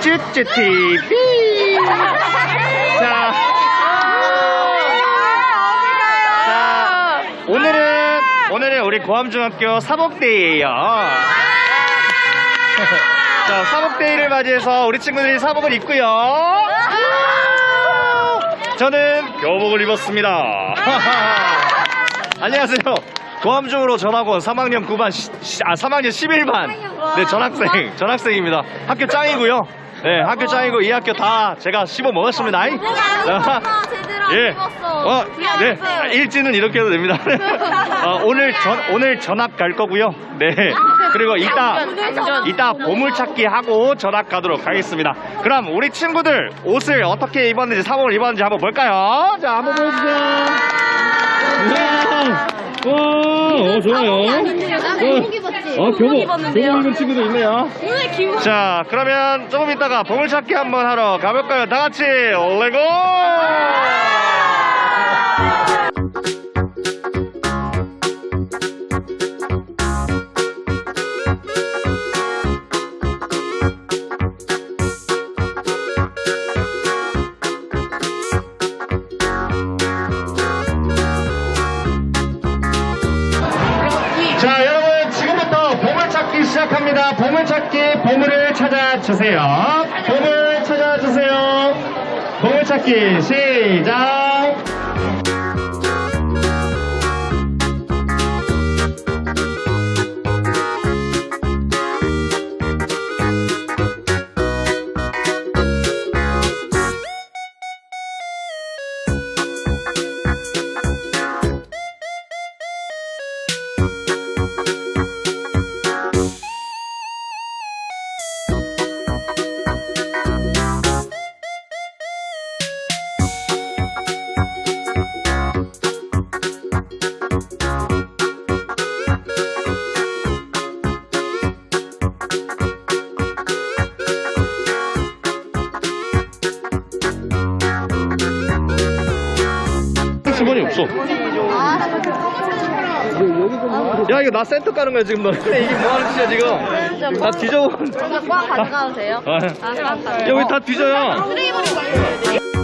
쭈쭈 TV. 자, 자, 오늘은 오늘은 우리 고암중학교 사복데이예요. 자, 사복데이를 맞이해서 우리 친구들이 사복을 입고요. 저는 교복을 입었습니다. 안녕하세요. 고암중으로 전학 온 3학년 9반, 시, 시- 아, 3학년 11반. 네, 전학생, 전학생입니다. 학교 짱이고요. 네, 학교 짱이고 이 학교 다 제가 씹어 먹었습니다. 아이. 자, 예. 어, 네. 아, 일지는 이렇게 해도 됩니다. 어, 오늘 전 오늘 전학 갈 거고요. 네. 그리고 이따 이따 보물찾기 하고 전학 가도록 하겠습니다. 그럼 우리 친구들 옷을 어떻게 입었는지 사복을 입었는지 한번 볼까요? 자, 한번 보여주세요. 와, 와, 어, 좋아요. 어, 교복, 교복 입은 친구도 있네요. 오늘 기분 자, 그러면 조금 있다가 보물찾기 한번 하러 가볼까요? 다 같이 레고! 시작합니다. 보물찾기 보물을 찾아주세요. 보물 찾아주세요. 보물찾기 시작. 없어. 야 이거 나 센터 까는 거야 지금 너. 이게 뭐 하는 짓이야 지금? 다 뒤져. 이거 꽉 가져가도 돼요? 아, 아, 깜짝이야. 야, 왜다 뒤져요? 쓰레기 버리 말고.